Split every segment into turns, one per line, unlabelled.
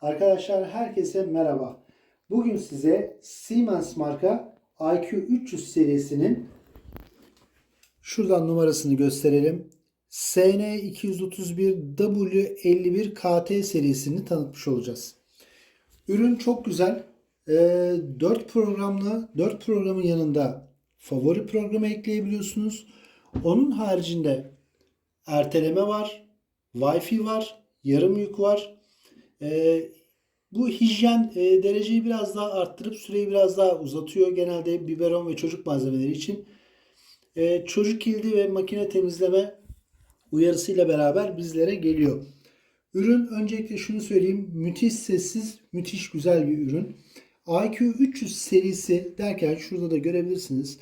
Arkadaşlar herkese merhaba. Bugün size Siemens marka IQ300 serisinin şuradan numarasını gösterelim. SN231W51KT serisini tanıtmış olacağız. Ürün çok güzel. 4 programlı, 4 programın yanında favori programı ekleyebiliyorsunuz. Onun haricinde erteleme var, Wi-Fi var, yarım yük var. Ee, bu hijyen e, dereceyi biraz daha arttırıp süreyi biraz daha uzatıyor. Genelde biberon ve çocuk malzemeleri için. Ee, çocuk kilidi ve makine temizleme uyarısıyla beraber bizlere geliyor. Ürün öncelikle şunu söyleyeyim. Müthiş sessiz, müthiş güzel bir ürün. IQ300 serisi derken şurada da görebilirsiniz.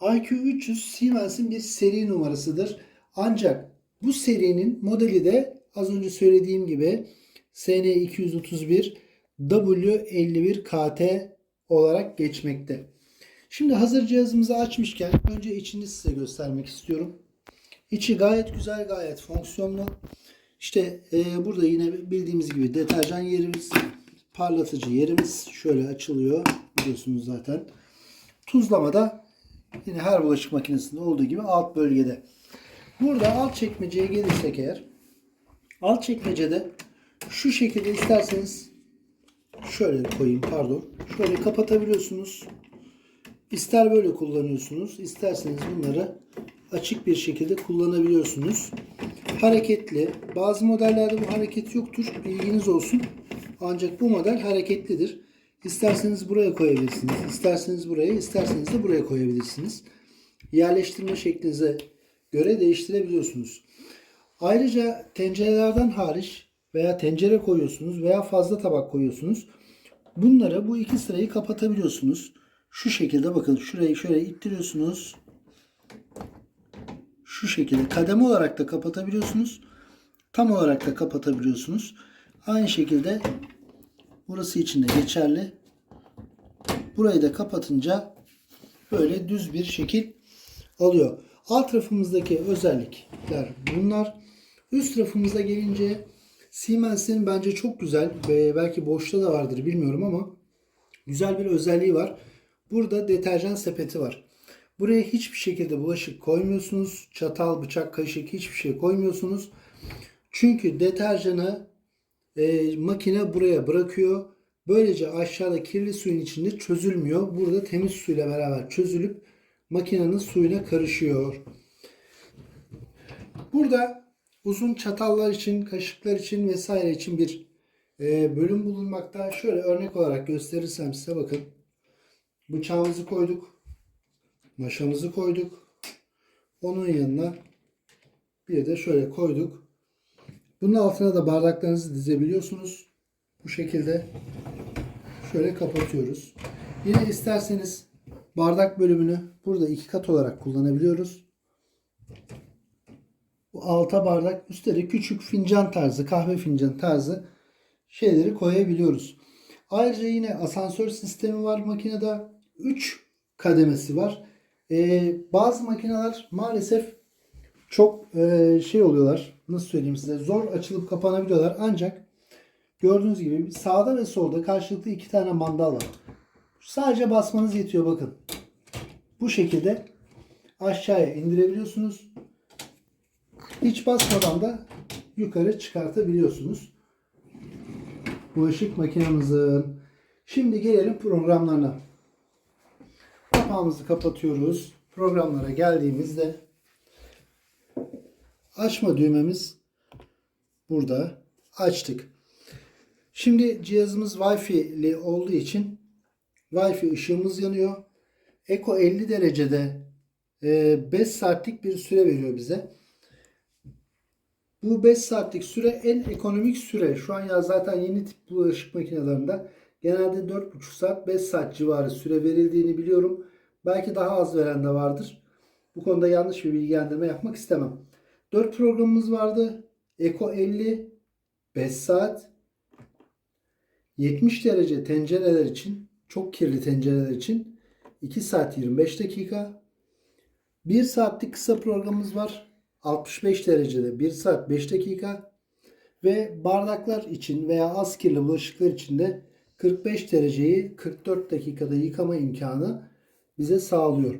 IQ300 Siemens'in bir seri numarasıdır. Ancak bu serinin modeli de az önce söylediğim gibi SN231 W51KT olarak geçmekte. Şimdi hazır cihazımızı açmışken önce içini size göstermek istiyorum. İçi gayet güzel, gayet fonksiyonlu. İşte e, burada yine bildiğimiz gibi deterjan yerimiz, parlatıcı yerimiz şöyle açılıyor. Biliyorsunuz zaten. Tuzlama da yine her bulaşık makinesinde olduğu gibi alt bölgede. Burada alt çekmeceye gelirsek eğer alt çekmecede şu şekilde isterseniz şöyle koyayım pardon. Şöyle kapatabiliyorsunuz. İster böyle kullanıyorsunuz. isterseniz bunları açık bir şekilde kullanabiliyorsunuz. Hareketli. Bazı modellerde bu hareket yoktur. Bilginiz olsun. Ancak bu model hareketlidir. İsterseniz buraya koyabilirsiniz. İsterseniz buraya, isterseniz de buraya koyabilirsiniz. Yerleştirme şeklinize göre değiştirebiliyorsunuz. Ayrıca tencerelerden hariç veya tencere koyuyorsunuz veya fazla tabak koyuyorsunuz. Bunları bu iki sırayı kapatabiliyorsunuz. Şu şekilde bakın şurayı şöyle ittiriyorsunuz. Şu şekilde kademe olarak da kapatabiliyorsunuz. Tam olarak da kapatabiliyorsunuz. Aynı şekilde burası için de geçerli. Burayı da kapatınca böyle düz bir şekil alıyor. Alt rafımızdaki özellikler bunlar. Üst rafımıza gelince Siemens'in bence çok güzel ve belki boşta da vardır bilmiyorum ama güzel bir özelliği var. Burada deterjan sepeti var. Buraya hiçbir şekilde bulaşık koymuyorsunuz. Çatal, bıçak, kaşık hiçbir şey koymuyorsunuz. Çünkü deterjanı e, makine buraya bırakıyor. Böylece aşağıda kirli suyun içinde çözülmüyor. Burada temiz suyla beraber çözülüp makinenin suyuna karışıyor. Burada uzun çatallar için, kaşıklar için vesaire için bir e, bölüm bulunmakta. Şöyle örnek olarak gösterirsem size bakın. Bıçağımızı koyduk. Maşamızı koyduk. Onun yanına bir de şöyle koyduk. Bunun altına da bardaklarınızı dizebiliyorsunuz. Bu şekilde şöyle kapatıyoruz. Yine isterseniz bardak bölümünü burada iki kat olarak kullanabiliyoruz. Alta bardak, üstte küçük fincan tarzı, kahve fincan tarzı şeyleri koyabiliyoruz. Ayrıca yine asansör sistemi var makinede. 3 kademesi var. Ee, bazı makineler maalesef çok e, şey oluyorlar. Nasıl söyleyeyim size? Zor açılıp kapanabiliyorlar. Ancak gördüğünüz gibi sağda ve solda karşılıklı iki tane mandal var. Sadece basmanız yetiyor bakın. Bu şekilde aşağıya indirebiliyorsunuz. Hiç basmadan da yukarı çıkartabiliyorsunuz. Bulaşık makinamızın. Şimdi gelelim programlarına. Kapağımızı kapatıyoruz. Programlara geldiğimizde açma düğmemiz burada. Açtık. Şimdi cihazımız Wi-Fi'li olduğu için Wi-Fi ışığımız yanıyor. Eko 50 derecede 5 saatlik bir süre veriyor bize. Bu 5 saatlik süre en ekonomik süre. Şu an ya zaten yeni tip bulaşık makinelerinde genelde 4,5 saat 5 saat civarı süre verildiğini biliyorum. Belki daha az veren de vardır. Bu konuda yanlış bir bilgilendirme yapmak istemem. 4 programımız vardı. Eko 50 5 saat 70 derece tencereler için çok kirli tencereler için 2 saat 25 dakika 1 saatlik kısa programımız var. 65 derecede 1 saat 5 dakika Ve bardaklar için veya az kirli bulaşıklar için de 45 dereceyi 44 dakikada yıkama imkanı bize sağlıyor.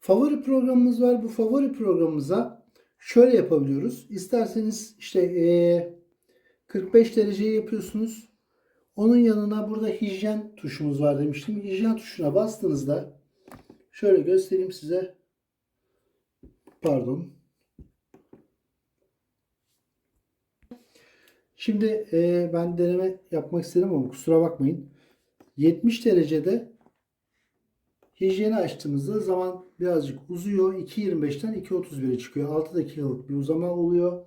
Favori programımız var. Bu favori programımıza şöyle yapabiliyoruz. İsterseniz işte eee, 45 dereceyi yapıyorsunuz. Onun yanına burada hijyen tuşumuz var demiştim. Hijyen tuşuna bastığınızda şöyle göstereyim size. Pardon. Şimdi e, ben deneme yapmak istedim ama kusura bakmayın. 70 derecede hijyeni açtığımızda zaman birazcık uzuyor. 2.25'ten 2.31'e çıkıyor. 6 dakikalık bir uzama oluyor.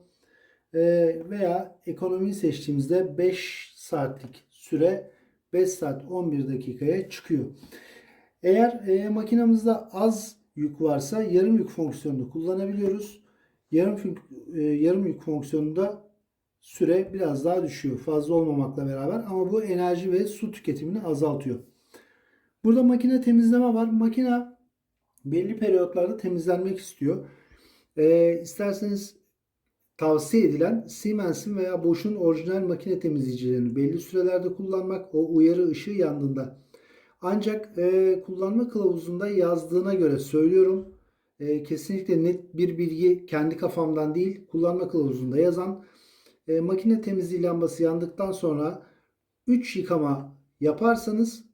E, veya ekonomiyi seçtiğimizde 5 saatlik süre 5 saat 11 dakikaya çıkıyor. Eğer e, makinamızde az yük varsa yarım yük fonksiyonunu kullanabiliyoruz. Yarım, e, yarım yük fonksiyonunda süre biraz daha düşüyor. Fazla olmamakla beraber ama bu enerji ve su tüketimini azaltıyor. Burada makine temizleme var. Makine belli periyotlarda temizlenmek istiyor. E, isterseniz tavsiye edilen Siemens'in veya Bosch'un orijinal makine temizleyicilerini belli sürelerde kullanmak o uyarı ışığı yandığında. Ancak e, kullanma kılavuzunda yazdığına göre söylüyorum. E, kesinlikle net bir bilgi kendi kafamdan değil kullanma kılavuzunda yazan e, makine temizliği lambası yandıktan sonra 3 yıkama yaparsanız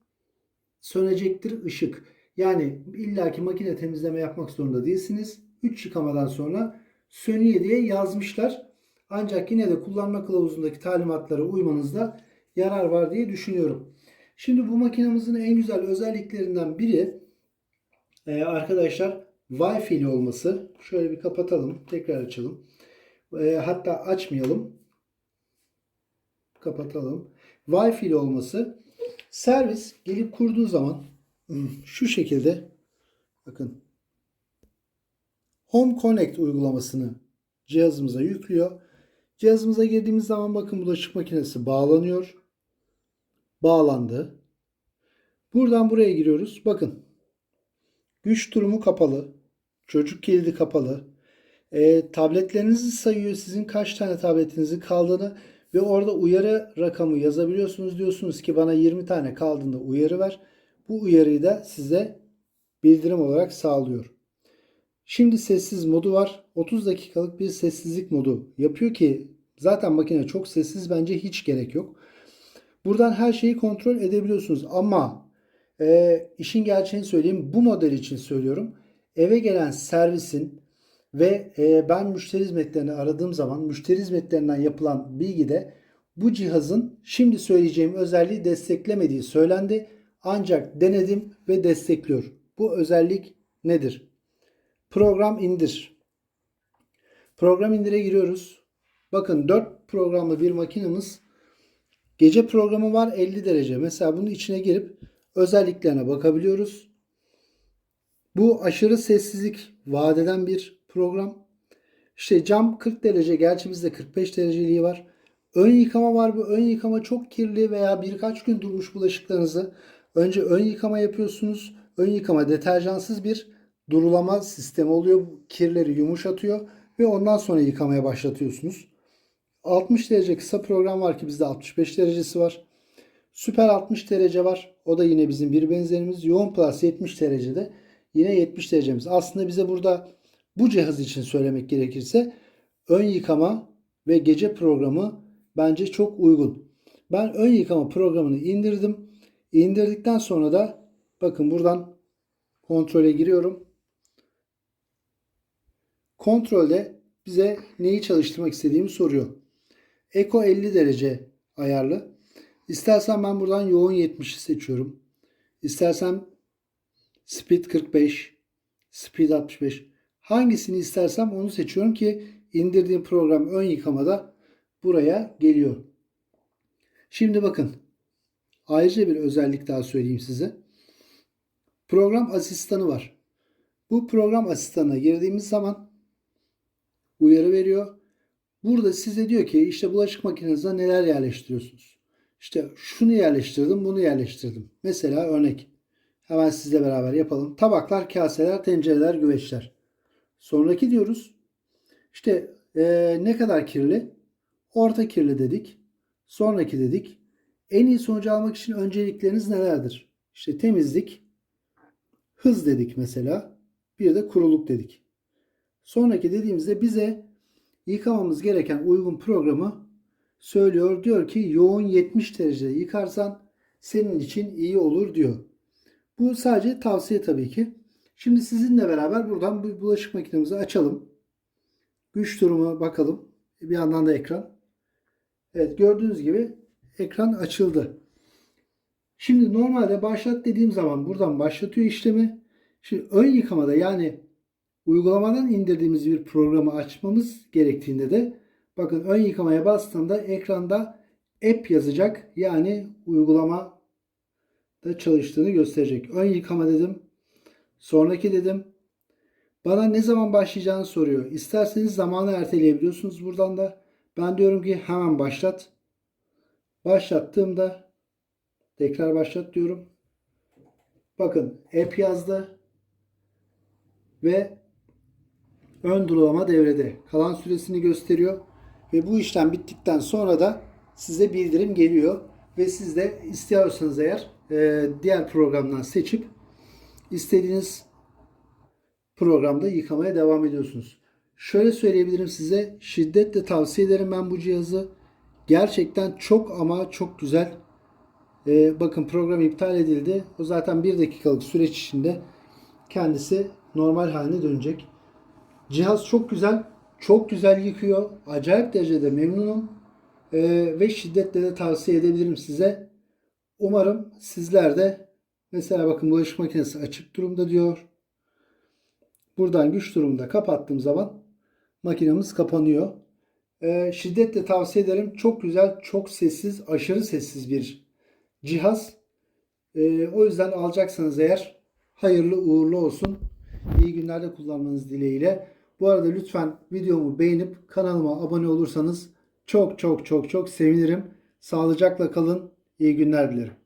sönecektir ışık. Yani illaki makine temizleme yapmak zorunda değilsiniz. 3 yıkamadan sonra sönüyor diye yazmışlar. Ancak yine de kullanma kılavuzundaki talimatlara uymanızda yarar var diye düşünüyorum. Şimdi bu makinemizin en güzel özelliklerinden biri e, arkadaşlar Wi-Fi'li olması. Şöyle bir kapatalım. Tekrar açalım. E, hatta açmayalım. Kapatalım. Wi-Fi'li olması. Servis gelip kurduğu zaman hmm, şu şekilde bakın Home Connect uygulamasını cihazımıza yüklüyor. Cihazımıza girdiğimiz zaman bakın bulaşık makinesi bağlanıyor. Bağlandı. Buradan buraya giriyoruz. Bakın. Güç durumu kapalı. Çocuk kilidi kapalı. E, tabletlerinizi sayıyor. Sizin kaç tane tabletinizin kaldığını ve orada uyarı rakamı yazabiliyorsunuz. Diyorsunuz ki bana 20 tane kaldığında uyarı ver. Bu uyarıyı da size bildirim olarak sağlıyor. Şimdi sessiz modu var. 30 dakikalık bir sessizlik modu yapıyor ki zaten makine çok sessiz bence hiç gerek yok. Buradan her şeyi kontrol edebiliyorsunuz ama e, işin gerçeğini söyleyeyim bu model için söylüyorum. Eve gelen servisin ve e, ben müşteri hizmetlerini aradığım zaman müşteri hizmetlerinden yapılan bilgide bu cihazın şimdi söyleyeceğim özelliği desteklemediği söylendi. Ancak denedim ve destekliyor. Bu özellik nedir? Program indir. Program indire giriyoruz. Bakın 4 programlı bir makinemiz Gece programı var 50 derece. Mesela bunun içine girip özelliklerine bakabiliyoruz. Bu aşırı sessizlik vaat eden bir program. İşte cam 40 derece. Gerçi bizde 45 dereceliği var. Ön yıkama var. Bu ön yıkama çok kirli veya birkaç gün durmuş bulaşıklarınızı önce ön yıkama yapıyorsunuz. Ön yıkama deterjansız bir durulama sistemi oluyor. Kirleri yumuşatıyor ve ondan sonra yıkamaya başlatıyorsunuz. 60 derece kısa program var ki bizde 65 derecesi var. Süper 60 derece var. O da yine bizim bir benzerimiz. Yoğun Plus 70 derecede. Yine 70 derecemiz. Aslında bize burada bu cihaz için söylemek gerekirse ön yıkama ve gece programı bence çok uygun. Ben ön yıkama programını indirdim. İndirdikten sonra da bakın buradan kontrole giriyorum. Kontrolde bize neyi çalıştırmak istediğimi soruyor. Eko 50 derece ayarlı. İstersen ben buradan yoğun 70'i seçiyorum. İstersem speed 45, speed 65. Hangisini istersem onu seçiyorum ki indirdiğim program ön yıkamada buraya geliyor. Şimdi bakın. Ayrıca bir özellik daha söyleyeyim size. Program asistanı var. Bu program asistanına girdiğimiz zaman uyarı veriyor. Burada size diyor ki işte bulaşık makinenize neler yerleştiriyorsunuz? İşte şunu yerleştirdim, bunu yerleştirdim. Mesela örnek. Hemen sizle beraber yapalım. Tabaklar, kaseler, tencereler, güveçler. Sonraki diyoruz. İşte e, ne kadar kirli? Orta kirli dedik. Sonraki dedik. En iyi sonucu almak için öncelikleriniz nelerdir? İşte temizlik, hız dedik mesela. Bir de kuruluk dedik. Sonraki dediğimizde bize yıkamamız gereken uygun programı söylüyor. Diyor ki yoğun 70 derecede yıkarsan senin için iyi olur diyor. Bu sadece tavsiye tabii ki. Şimdi sizinle beraber buradan bu bulaşık makinemizi açalım. Güç durumu bakalım. Bir yandan da ekran. Evet gördüğünüz gibi ekran açıldı. Şimdi normalde başlat dediğim zaman buradan başlatıyor işlemi. Şimdi ön yıkamada yani uygulamadan indirdiğimiz bir programı açmamız gerektiğinde de bakın ön yıkamaya bastığımda ekranda app yazacak. Yani uygulama da çalıştığını gösterecek. Ön yıkama dedim. Sonraki dedim. Bana ne zaman başlayacağını soruyor. İsterseniz zamanı erteleyebiliyorsunuz buradan da. Ben diyorum ki hemen başlat. Başlattığımda tekrar başlat diyorum. Bakın app yazdı ve ön durulama devrede. Kalan süresini gösteriyor ve bu işlem bittikten sonra da size bildirim geliyor ve siz de istiyorsanız eğer diğer programdan seçip istediğiniz programda yıkamaya devam ediyorsunuz. Şöyle söyleyebilirim size şiddetle tavsiye ederim ben bu cihazı. Gerçekten çok ama çok güzel. Ee, bakın program iptal edildi. O zaten bir dakikalık süreç içinde kendisi normal haline dönecek. Cihaz çok güzel. Çok güzel yıkıyor. Acayip derecede memnunum. Ee, ve şiddetle de tavsiye edebilirim size. Umarım sizler de mesela bakın bulaşık makinesi açık durumda diyor. Buradan güç durumda kapattığım zaman makinemiz kapanıyor. Ee, şiddetle tavsiye ederim. Çok güzel, çok sessiz, aşırı sessiz bir cihaz. Ee, o yüzden alacaksanız eğer hayırlı uğurlu olsun. İyi günlerde kullanmanız dileğiyle. Bu arada lütfen videomu beğenip kanalıma abone olursanız çok çok çok çok sevinirim. Sağlıcakla kalın. İyi günler dilerim.